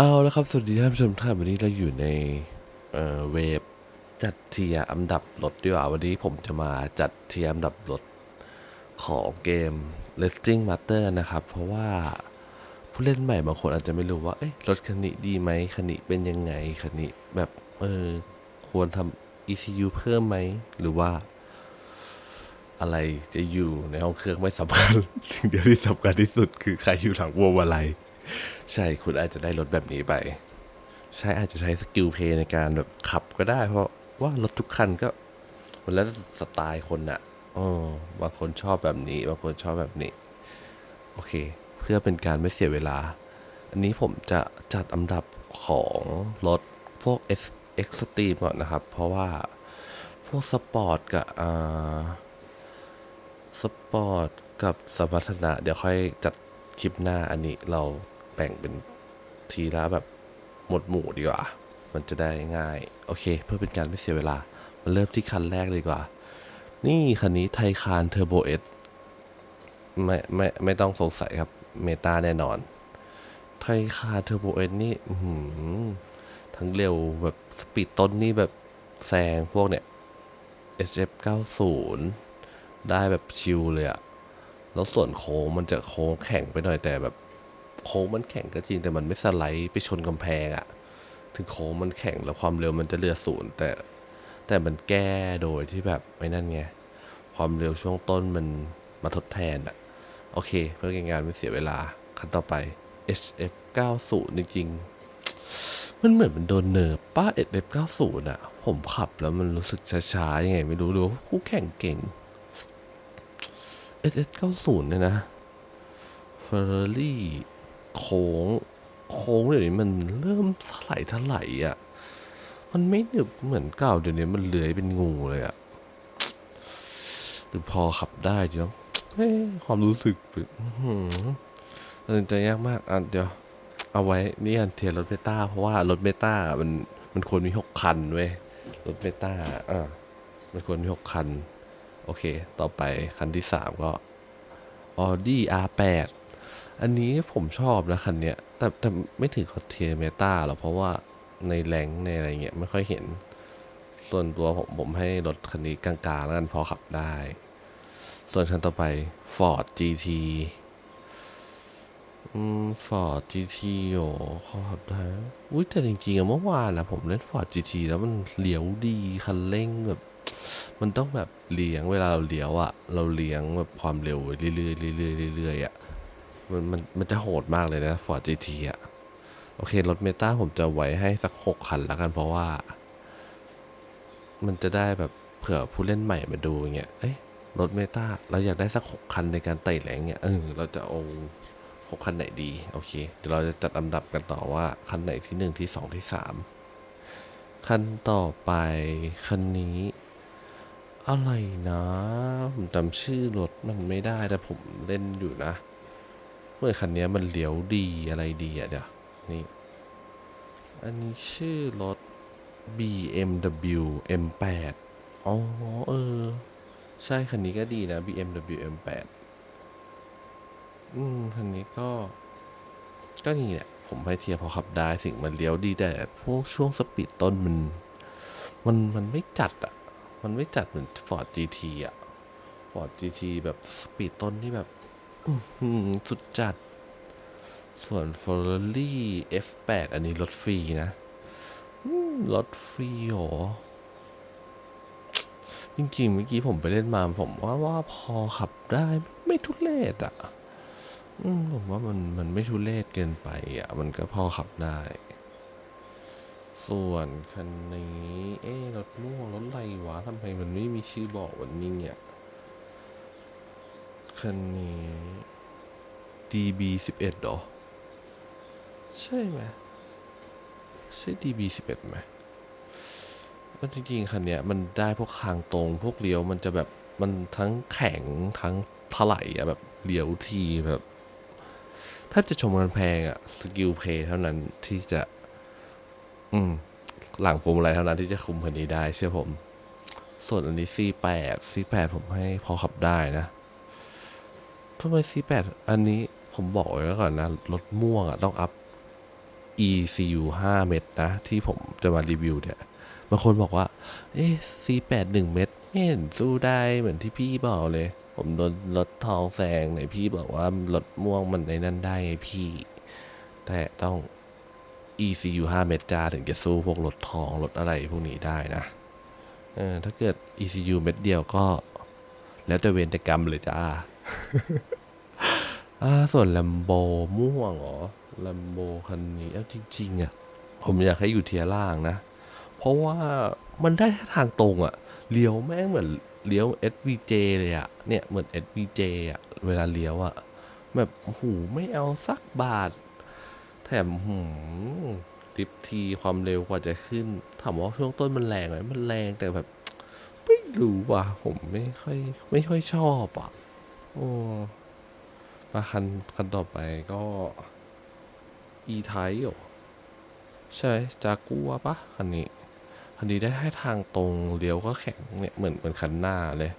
เอาแล้วครับ สวัสดีท่านผู้ชมท่านวันนี้เราอยู่ในเอ่อเวฟจัดเทียร์อันดับรถดีกว่าวันนี้ผมจะมาจัดเทียร์อันดับรถของเกม Racing Master นะครับ เพราะว่าผู้เล่นใหม่บางคนอาจจะไม่รู้ว่า เอ้ยรถคันนี้ดีไหมคันนี้เป็นยังไงคันนี้แบบเออควรทำ ECU เพิ่มไหม หรือว่าอะไรจะอยู่ในห้องเครื่องไม่สำคัญ สิ่งเดียวที่สำคัญที่สุดคือใครอยู่หลังวงมาลัย ใช่คุณอาจจะได้รถแบบนี้ไป ใช่อาจจะใช้สกิลเพย์ในการแบบขับก็ได้ เพราะว่ารถทุกคันก็ มันแล้วสไตล์คนอะอ๋อบางคนชอบแบบนี้ บางคนชอบแบบนี้ โอเค เพื่อเป็นการไม่เสียเวลา อันนี้ผมจะจัดอันดับของรถพวก S Extreme ก่อนนะครับ เพราะว่าพวกสปอร์ตกับอ่าสปอร์ตกับสมรรถนะ เดี๋ยวค่อยจัดคลิปหน้าอันนี้เรา แบ่งเป็นทีละแบบหมดหมู่ดีกว่า มันจะได้ง่าย โอเค เพื่อเป็นการไม่เสียเวลา มาเริ่มที่คันแรกเลยดีกว่า นี่คันนี้ไทคานเทอร์โบเอสไม่ไม่ไม่ต้องสงสัยครับ เมตาแน่นอน ไทคานเทอร์โบเอสนี่ทั้งเร็วแบบสปีดต้นนี่แบบแซงพวกเนี่ย SF 90 ได้แบบชิลเลยอะแล้วส่วนโค้งมันจะโค้งแข็งไปหน่อยแต่แบบ โค้งมันแข็งก็จริงแต่มันไม่สไลด์ไปชนกำแพงอะถึงโค้งมันแข็งแล้วความเร็วมันจะเหลือศูนย์แต่แต่มันแก้โดยที่แบบไม่นั่นไงความเร็วช่วงต้นมันมาทดแทนอะโอเค เพื่อการงานไม่เสียเวลาขั้นต่อไป HF 90จริงๆมันเหมือนมันโดนเนิร์ฟป้า HF 90อะผมขับแล้วมันรู้สึกช้าๆยังไง ไม่รู้หรือว่าคู่แข่งเก่ง S S 90เนี่ยนะเฟอร์รารี่ โค้ง โค้งเดี๋ยวนี้มันเริ่มถลายถลายอะ มันไม่หนึบเหมือนเก่าเดี๋ยวนี้มันเลื้อยเป็นงูเลยอะหรือพอขับได้เดี๋ยวความรู้สึกอืมันใจยากมากอะเดี๋ยวเอาไว้นี่อันเทียนรถเมต้าเพราะว่ารถเมต้ามันมันควรมีหกคันเว้ยรถเมต้าอะมันควรมีหกคัน โอเค ต่อไปคันที่สามก็ Audi R8 อันนี้ผมชอบนะคันเนี้ยแต่แต่ไม่ถึงคอเทียเมตาหรอกเพราะว่าในแรงในอะไรเงี้ยไม่ค่อยเห็น ส่วนตัวผมผมให้รถคันนี้กลางๆแล้วกันพอขับได้ ส่วนคันต่อไป Ford GT อืม Ford GT โอ้ขอขับได้ อุ้ยแต่จริงๆอะเมื่อวานนะผมเล่น Ford GT แล้วมันเลี้ยวดีคันเร่งแบบ มันต้องแบบเลี้ยงเวลาเราเลี้ยวอะเราเลี้ยงแบบความเร็วเรื่อยๆเรื่อยๆเรื่อยๆอะ มันมันมันจะโหดมากเลยนะ Ford GT อะโอเค รถเมตาผมจะไว้ให้สักหกคันแล้วกันเพราะว่า มันจะได้แบบเผื่อผู้เล่นใหม่มาดูเงี้ย เอ้ยรถเมตาเราอยากได้สักหกคันในการไต่แหลงเงี้ย เออ เราจะเอาหกคันไหนดี โอเค เดี๋ยวเราจะจัดลำดับกันต่อว่า คันไหนที่หนึ่งที่สองที่สามคันต่อไป คันนี้ อะไรนะ ผมจำชื่อรถมันไม่ได้แต่ผมเล่นอยู่นะ เมื่อคันนี้มันเลี้ยวดีอะไรดีอะเดี๋ยวนี่ อันนี้ชื่อรถ BMW M8 อ๋อเออ ใช่คันนี้ก็ดีนะ BMW M8 อืมคันนี้ก็ ก็นี่แหละผมให้เทียร์พอขับได้สิ่งมันเลี้ยวดีแต่พวกช่วงสปีดต้นมัน มันมันไม่จัดอะมันไม่จัดเหมือน Ford GT อะ Ford GT แบบสปีดต้นที่แบบ สุดจัด ส่วน Ferrari F8 อันนี้รถฟรีนะรถฟรีโหจริงๆ เมื่อกี้ผมไปเล่นมา ผมว่าว่าพอขับได้ไม่ทุเรศอะผมว่ามันมันไม่ทุเรศเกินไปอะ มันก็พอขับได้ ส่วนคันนี้ เอ๊รถม่วงรถอะไรวะทำไมมันไม่มีชื่อบอกวันนี้เนี่ย คันนี้ DB สิบเอ็ดหรอ ใช่ไหมใช่ DB สิบเอ็ดไหมก็จริงๆคันเนี้ยมันได้พวกทางตรงพวกเลี้ยวมันจะแบบมันทั้งแข็งทั้งถลายอะแบบเลี้ยวทีแบบแทบจะชมกันแพงอะสกิลเพย์เท่านั้นที่จะ อืม หลังพวงมาลัยเท่านั้นที่จะคุมคันนี้ได้เชื่อผม ส่วนอันนี้ C8 C8 ผมให้พอขับได้นะ ทำไม C8 อันนี้ผมบอกไว้ก่อนนะ รถม่วงอะ ต้องอัพ ECU 5 เม็ดนะ ที่ผมจะมารีวิวเนี่ยบางคนบอกว่า เอ๊ะ C8 1 เม็ดไม่เห็นสู้ได้เหมือนที่พี่บอกเลย ผมโดนรถทองแซงไหนพี่บอกว่ารถม่วงมันในนั้นได้ไงพี่ แต่ต้อง ECU 5 เม็ดจ้าถึงจะสู้พวกรถทองรถอะไรพวกนี้ได้นะเออถ้าเกิด ECU เม็ดเดียวก็ แล้วแต่เวรแต่กรรมเลยจ้า อ่าส่วนแลมโบม่วงเหรอแลมโบคันนี้เอาจริงๆอะผมอยากให้อยู่เทียร่างนะ เพราะว่ามันได้ทางตรงอะเลี้ยวแม่งเหมือนเลี้ยว SVJ เลยอะเนี่ยเหมือน SVJ อะเวลาเลี้ยวอะแบบหูไม่เอาสักบาท แถมหูดิฟทีความเร็วกว่าจะขึ้นถามว่าช่วงต้นมันแรงไหมมันแรงแต่แบบ ไม่รู้ว่ะผมไม่ค่อย ไม่ค่อยชอบอะโอ้ มาคันคันต่อไปก็ e t y p e ใช่ไหมจากัวปะคันนี้คันนี้ได้ให้ทางตรงเลี้ยวก็แข็งเนี่ยเหมือนเหมือนคันหน้าเลย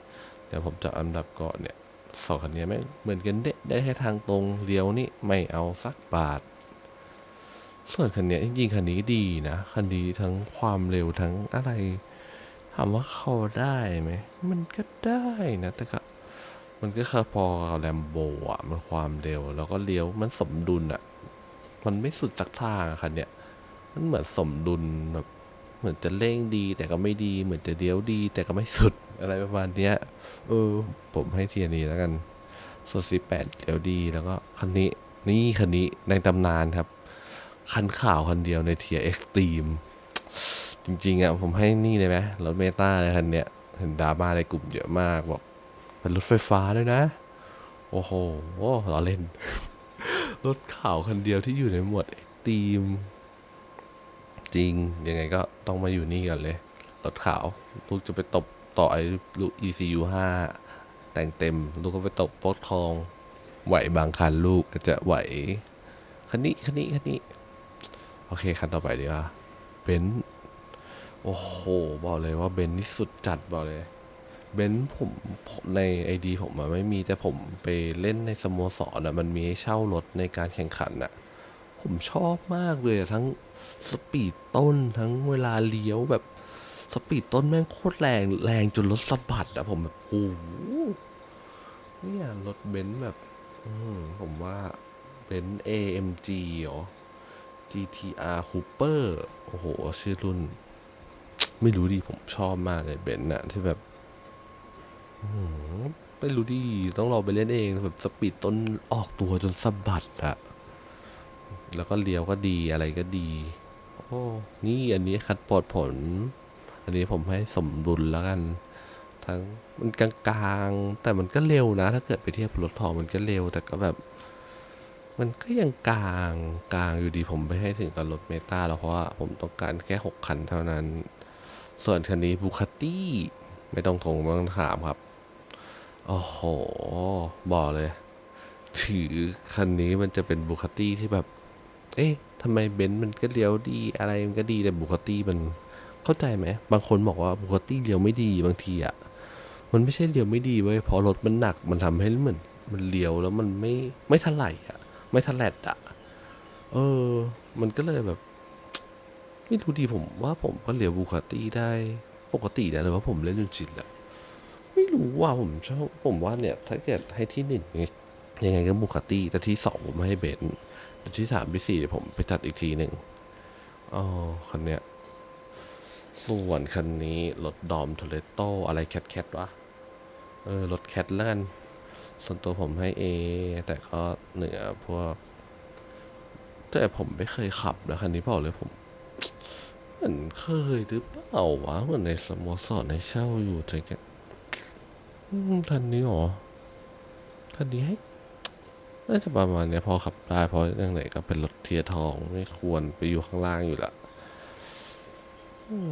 เดี๋ยวผมจะอันดับก่อนเนี่ยสองคันนี้แม่เหมือนกันเด้ได้ให้ทางตรงเลี้ยวนี่ไม่เอาสักบาท ส่วนคันนี้จริงๆคันนี้ดีนะคันนี้ทั้งความเร็วทั้งอะไรถามว่าเข้าได้ไหมมันก็ได้นะแต่ก็ มันก็แค่พอแลมโบอะ มันความเร็ว แล้วก็เลี้ยวมันสมดุลอะ มันไม่สุดสักทางอะคันเนี้ยมันเหมือนสมดุลแบบเหมือนจะเร่งดีแต่ก็ไม่ดี เหมือนจะเลี้ยวดี แต่ก็ไม่สุดอะไรประมาณเนี้ยเออ ผมให้เทียร์นี้แล้วกันส่วนสีแปดเลี้ยวดีแล้วก็คันนี้นี่คันนี้ในตำนานครับ คันข่าวคันเดียวในเทียเอ็กซ์ตรีมจริงๆอะผมให้นี่เลยไหมรถเมตาเลยคันเนี้ยเห็นดราม่าในกลุ่มเยอะมากบอก เป็นรถไฟฟ้าด้วยนะ โอ้โหล้อเล่น รถข่าวคันเดียวที่อยู่ในหมวดเอ็กซ์ตรีม จริง ยังไงก็ต้องมาอยู่นี่กันเลย รถขาว ลูกจะไปตบต่อไอ้ลูก ECU 5 แต่งเต็ม ลูกก็ไปตบโป๊กทอง ไหวบางคันลูกอาจจะไหว คันนี้ คันนี้ คันนี้ โอเค คันต่อไปดีกว่า เบนโอ้โห บอกเลยว่าเบนนี่สุดจัดบอกเลย เบนซ์ผมผมในไอดีผมอะไม่มีแต่ผมไปเล่นในสโมสรอะมันมีให้เช่ารถในการแข่งขันอะผมชอบมากเลยอะทั้งสปีดต้นทั้งเวลาเลี้ยวแบบสปีดต้นแม่งโคตรแรงแรงจนรถสะบัดอะผมแบบโอ้โหเนี่ยรถเบนซ์แบบ อืมผมว่าเบนซ์ AMG เหรอ GTR Cooper โอ้โห ชื่อรุ่น ไม่รู้ดิผมชอบมากเลยเบนซ์อะที่แบบ ไม่รู้ดิต้องลอไปเล่นเองแบบสปีดต้นออกตัวจนสะบัดอะแล้วก็เลี้ยวก็ดีอะไรก็ดี โอ้นี่อันนี้คัดปลอดผล อันนี้ผมให้สมดุลแล้วกัน ทั้งมันกลางๆ แต่มันก็เร็วนะ ถ้าเกิดไปเทียบรถทองมันก็เร็ว แต่ก็แบบ มันก็ยังกลางกลางอยู่ดีผมไปให้ถึงกับรถเมตาแล้วเพราะว่าผมต้องการแค่หกคันเท่านั้น ส่วนคันนี้บูคาตี้ไม่ต้องทงไม่ต้องถามครับ โอ้โห บอกเลย ถือคันนี้มันจะเป็นบูคาตี้ที่แบบ เอ๊ะทำไมเบนซ์มันก็เลี้ยวดี อะไรมันก็ดีแต่บูคาตี้มันเข้าใจไหม บางคนบอกว่าบูคาตี้เลี้ยวไม่ดีบางทีอะ มันไม่ใช่เลี้ยวไม่ดีเว้ยเพราะรถมันหนักมันทำให้เหมือนมันเลี้ยวแล้วมันไม่ไม่ถลายอะ ไม่ถลัดอะ เออ มันก็เลยแบบไม่รู้ดีผมว่าผมก็เลี้ยวบูคาตี้ได้ปกตินะหรือว่าผมเล่นจนชินแล้ว รู้ว่าผมชอบผมว่าเนี่ย ถ้าเกิดให้ที่หนึ่งยังไงก็บูคาตี้แต่ที่สองผมให้เบนแต่ที่สามที่สี่เดี๋ยวผมไปจัดอีกทีหนึ่งอ๋อคันเนี้ยส่วนคันนี้รถดอมโทเลโตอะไรแคทแคทวะเออรถแคทแล้วกันส่วนตัวผมให้เอแต่ก็เหนือพวก แต่ผมไม่เคยขับนะคันนี้บอเลยผมเหมือนเคยหรือเปล่าวะเหมือนในสโมสรในเช่าอยู่แต่แกอืม คันนี้หรอคันนี้ให้น่าจะประมาณเนี้ยพอขับได้เพราะเรื่องไหนก็เป็นรถเทียทองไม่ควรไปอยู่ข้างล่างอยู่ละ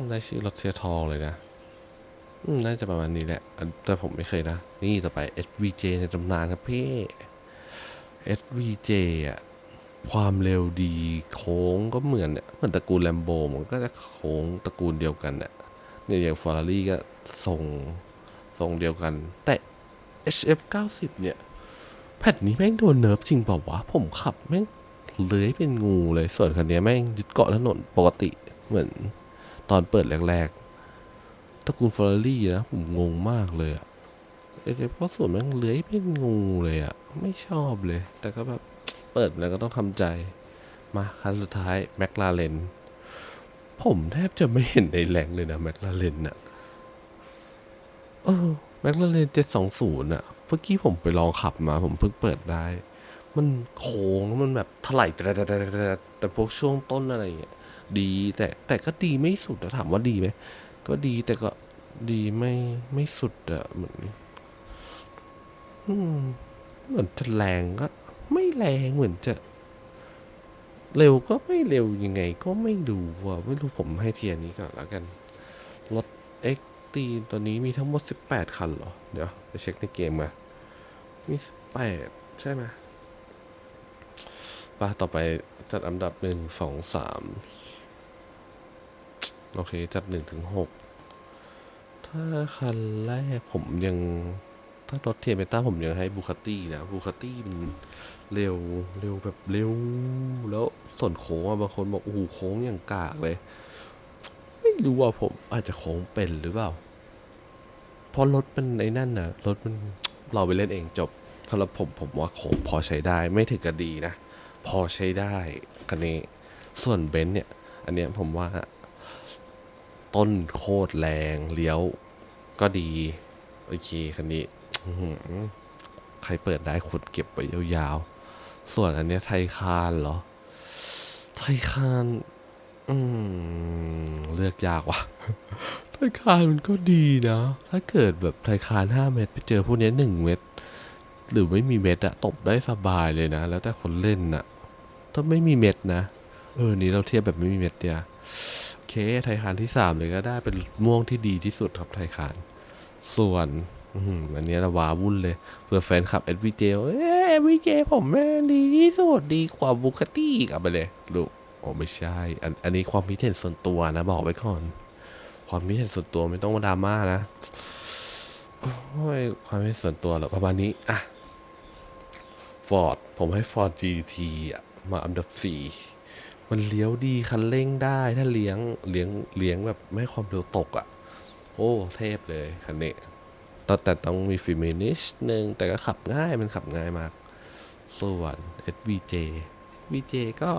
ได้ชื่อรถเทียทองเลยนะน่าจะประมาณนี้แหละแต่ผมไม่เคยนะ นี่ต่อไป SVJ ในตำนานครับพี่ SVJ อะความเร็วดีโค้งก็เหมือนเนี่ยเหมือนตระกูลแลมโบมันก็จะโค้งตระกูลเดียวกันเนี่ยเนี่ยอย่างฟอร์รารี่ก็ทรง ทรงเดียวกัน แต่ HF 90 เนี่ย แพทนี้แม่งโดนเนิร์ฟจริงเปล่าวะ ผมขับแม่งเลื้อยเป็นงูเลย ส่วนคันนี้แม่งยึดเกาะถนนปกติเหมือนตอนเปิดแรกๆตระกูลฟอร์รี่นะ ผมงงมากเลยอะเอเพราะส่วนแม่งเลื้อยเป็นงูเลยอะไม่ชอบเลย แต่ก็แบบเปิดแล้วก็ต้องทำใจ มาคันสุดท้ายแมคลาเรนผมแทบจะไม่เห็นในแหล่งเลยนะแมคลาเรนอะ เออแมคลาเรนเจ็ดสองศูนย์อะเมื่อกี้ผมไปลองขับมา ผมเพิ่งเปิดได้ มันโค้งแล้วมันแบบถลายแต่แต่แต่แต่พวกช่วงต้นอะไรอย่างเงี้ยดีแต่แต่ก็ดีไม่สุดแต่ถามว่าดีไหมก็ดีแต่ก็ดีไม่ไม่สุดอะเหมือนเหมือนจะแรงก็ไม่แรงเหมือนจะ เร็วก็ไม่เร็วยังไง ก็ไม่ดูว่ะไม่รู้ผมให้เทียนี้ก่อนแล้วกันรถ X ตีตัวนี้มีทั้งหมด 18 คันเหรอ เดี๋ยวไปเช็คในเกมมามี 18 ใช่ไหมป่ะต่อไปจัดอันดับหนึ่งสองสามโอเค จัดหนึ่งถึงหกถ้าคันแรกผมยัง ถ้ารถเทียเมต้าผมยังให้บูคาตี้นะบูคาตี้มันเร็ว เร็วแบบเร็ว แล้วส่วนโค้งบางคนบอกโอ้โหโค้งอย่างกากเลย ไม่รู้ว่าผมอาจจะโค้งเป็นหรือเปล่า ราะรถมันไอ้นั่นนะรถมันเราไปเล่นเองจบสำหรับผมผมว่าโค้งพอใช้ได้ไม่ถึงกับดีนะ พอใช้ได้คันนี้ส่วนเบนซ์เนี่ย อันเนี้ยผมว่า ต้นโคตรแรงเลี้ยวก็ดีโอเคคันนี้ใครเปิดได้ขุดเก็บไว้ยาวๆ ส่วนอันเนี้ยไทยคานเหรอ ไทยคาน อืม เลือกยากว่ะ ไทคานมันก็ดีนะ ถ้าเกิดแบบไทคานห้าเมตรไปเจอพวกนี้หนึ่งเมตรหรือไม่มีเม็ดอะตบได้สบายเลยนะ แล้วแต่คนเล่นอะถ้าไม่มีเม็ดนะ เออ นี่เราเทียบแบบไม่มีเม็ดเดียวโอเคไทยคานที่สามเลยก็ได้เป็นม่วงที่ดีที่สุดครับไทยคาน ส่วนอันนี้ยละวาวุ่นเลยเพื่อแฟนคลับเอ็ดวีเจเอ้เอ็ดวีเจผมแม่ดีที่สุดดีกว่าบุคตี้กลับไปเลยลูกโอ้ไม่ใช่ อันอันนี้ความคิดเห็นส่วนตัวนะบอกไว้ก่อน ความคิดเห็นส่วนตัวไม่ต้องมาดราม่านะโอ้ยความคิดเห็นส่วนตัวเหรอประมาณนี้ อะฟอร์ดผมให้ Ford GT อะมาอันดับสี่มันเลี้ยวดีคันเร่งได้ถ้าเลี้ยงเลี้ยงเลี้ยงแบบไม่ความเร็วตกอะ โอ้เทพเลยคันนี้แต่แต่ต้องมีฟิมินิชนึงแต่ก็ขับง่ายมันขับง่ายมาก ส่วน SVJ SVJ ก็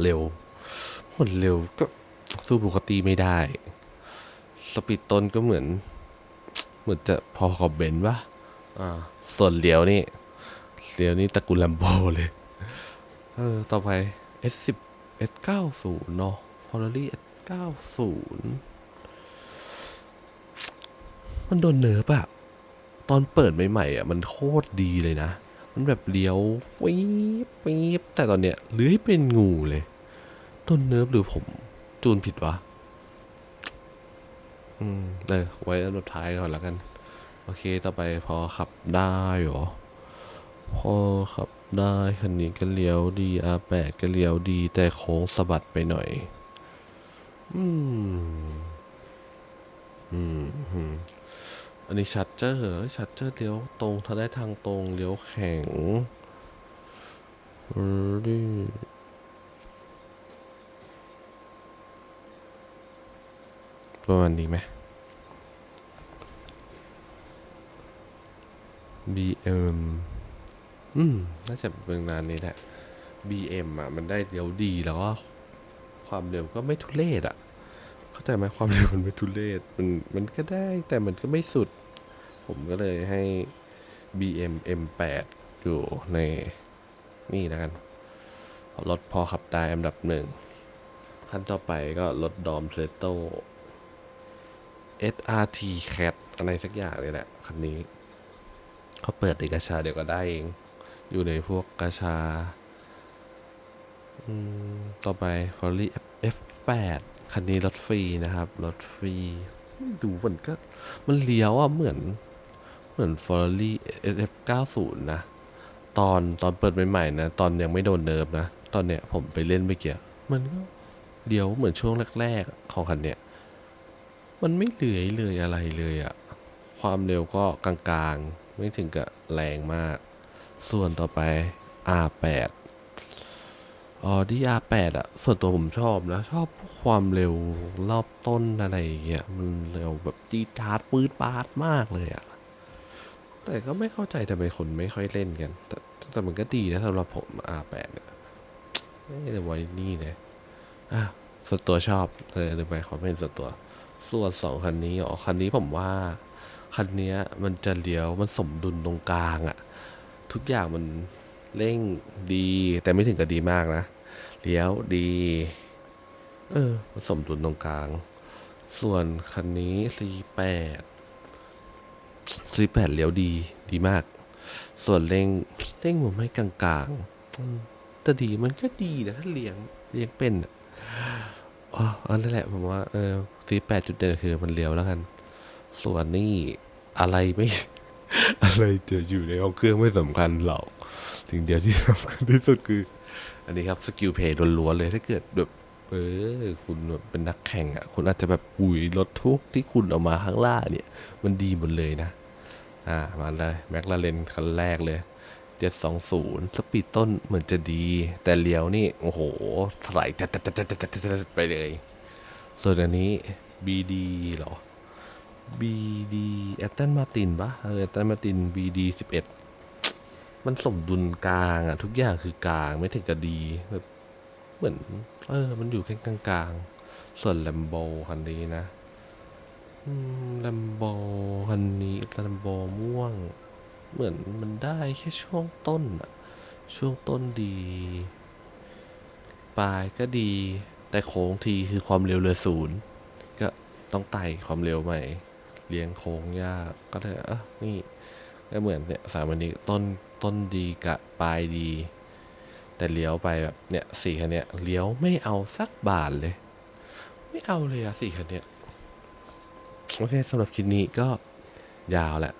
เร็วมันเร็วก็ สู้ปกติไม่ได้ สปีดต้นก็เหมือน เหมือนจะพอขอบเบนซ์ปะอ่า ส่วนเลี้ยวนี่เลี้ยวนี่ตระกูลลัมโบเลย เออ ต่อไป S10 S90 เนาะ Ferrari S90 มันโดนเนิร์ฟอะตอนเปิดใหม่ๆอะมันโคตรดีเลยนะ มันแบบเลี้ยวฟีบฟีบแต่ตอนเนี้ยเลื้อยเป็นงูเลยโดนเนิร์ฟหรือผม จูนผิดวะ อืมเออไว้อันดับท้ายก่อนแล้วกัน โอเค ต่อไปพอขับได้หรอ พอขับได้คันนี้ก็เลี้ยวดี R8 ก็เลี้ยวดี แต่โค้งสะบัดไปหน่อย อืม อืมอืมอันนี้ชัดเจอร์ชัดเจอร์เลี้ยวตรงถ้าได้ทางตรงเลี้ยวแข็งอืม ประมาณนี้ไหม BM อืม น่าจะเป็นงานนี้แหละ BM อะ มันได้เร็วดีแล้วก็ความเร็วก็ไม่ทุเรศอะ เข้าใจไหมความเร็วมันไม่ทุเรศ มันมันก็ได้แต่มันก็ไม่สุด ผมก็เลยให้ BM M8 อยู่ในนี่แล้วกันรถพอขับได้อันดับหนึ่ง ขั้นต่อไปก็รถดอมเทรโต SRT Cat อะไรสักอย่างเลยแหละ คันนี้ เขาเปิดในกาชาเดี๋ยวก็ได้เอง อยู่ในพวกกาชา ต่อไป f o r r y F8 คันนี้รถฟรีนะครับ รถฟรี ดูมันก็ มันเลี้ยวอะ เหมือน เหมือน f o r r y SF90 นะ ตอนตอนเปิดใหม่ๆนะ ตอนยังไม่โดนเนิร์ฟนะ ตอนเนี้ยผมไปเล่นไปเกี่ยมันก็เลี้ยวเหมือนช่วงแรก ๆ ของคันเนี้ย มันไม่เหลือยเลยอะไรเลยอะความเร็วก็กลางๆ ไม่ถึงกับแรงมาก ส่วนต่อไป R8 อ๋อดีอาแปดอะส่วนตัวผมชอบนะ ชอบความเร็วรอบต้นอะไรอย่างเงี้ยมันเร็วแบบจีจาดปืดปาดมากเลยอะแต่ก็ไม่เข้าใจทำไมคนไม่ค่อยเล่นกัน แต่แต่มันก็ดีนะสำหรับผมอาแปดเนี่ยไม่ได้ไว้นี่เลยอะส่วนตัวชอบเลยเลยไปขอเป็นส่วนตัว ส่วนสองคันนี้อ๋อคันนี้ผมว่า คันนี้มันจะเลี้ยวมันสมดุลตรงกลางอะทุกอย่างมันเร่งดี แต่ไม่ถึงกับดีมากนะเลี้ยวดี เออมันสมดุลตรงกลาง ส่วนคันนี้ C8 C8 เลี้ยวดีดีมาก ส่วนเร่งเร่งมันไม่กลางๆแต่ดีมันก็ดีนะถ้าเลี้ยงเลี้ยงเป็นอะอ๋ออันนั้นแหละผมว่า เออ C8 จุดเด่นคือมันเลี้ยวแล้วกัน ส่วนนี่อะไรไม่ อะไรจะอยู่ในห้องเครื่องไม่สำคัญหรอกสิ่งเดียวที่สำคัญที่สุดคือ อันนี้ครับสกิลเพย์ล้วนๆเลยถ้าเกิดแบบเออคุณเป็นนักแข่งอะ คุณอาจจะแบบอุ้ยรถทุกที่คุณเอามาข้างล่างเนี่ย มันดีหมดเลยนะ อ่ามาเลยแม็กลาเรนคันแรกเลย720สปีดต้นเหมือนจะดี แต่เลี้ยวนี่ โอ้โหถลายแตะๆๆๆๆไปเลย ส่วนอันนี้ BD เหรอ BD แอตตันมาตินปะเออแอตตันมาติน BD 11 มันสมดุลกลางอะทุกอย่างคือกลางไม่ถึงกับดีแบบเหมือน เออ มันอยู่แค่กลางๆ ส่วนแลมโบคันนี้นะแลมโบคันนี้แลมโบม่วง เหมือนมันได้แค่ช่วงต้นอะช่วงต้นดี ปลายก็ดี แต่โค้งทีคือความเร็วเหลือศูนย์ก็ต้องไต่ความเร็วใหม่ เลี้ยงโค้งยากก็เลยอะนี่ก็เหมือนเนี่ยสามอันนี้ต้นต้นดีกะปลายดี แต่เลี้ยวไปแบบเนี่ยสี่คันเนี้ยเลี้ยวไม่เอาสักบาทเลย ไม่เอาเลยอะสี่คันเนี้ยโอเคสำหรับคลิปนี้ก็ยาวแหละ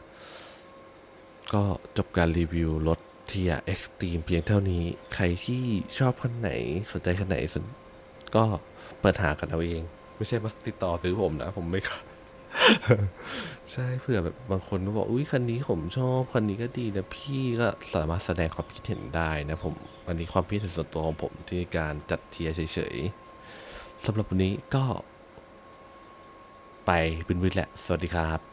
ก็จบการรีวิวรถเทียเอ็กซ์ตรีมเพียงเท่านี้ ใครที่ชอบคันไหน สนใจคันไหนสน ก็เปิดหากันเอาเอง ไม่ใช่มาติดต่อซื้อผมนะ ผมไม่ขายใช่เผื่อแบบบางคนก็บอก อุ้ยคันนี้ผมชอบ คันนี้ก็ดีนะพี่ก็สามารถแสดงความคิดเห็นได้นะผม อันนี้ความคิดเห็นส่วนตัวของผมที่การจัดเทียร์เฉยๆสำหรับวันนี้ก็ ไปเป็นวิทย์แหละ สวัสดีครับ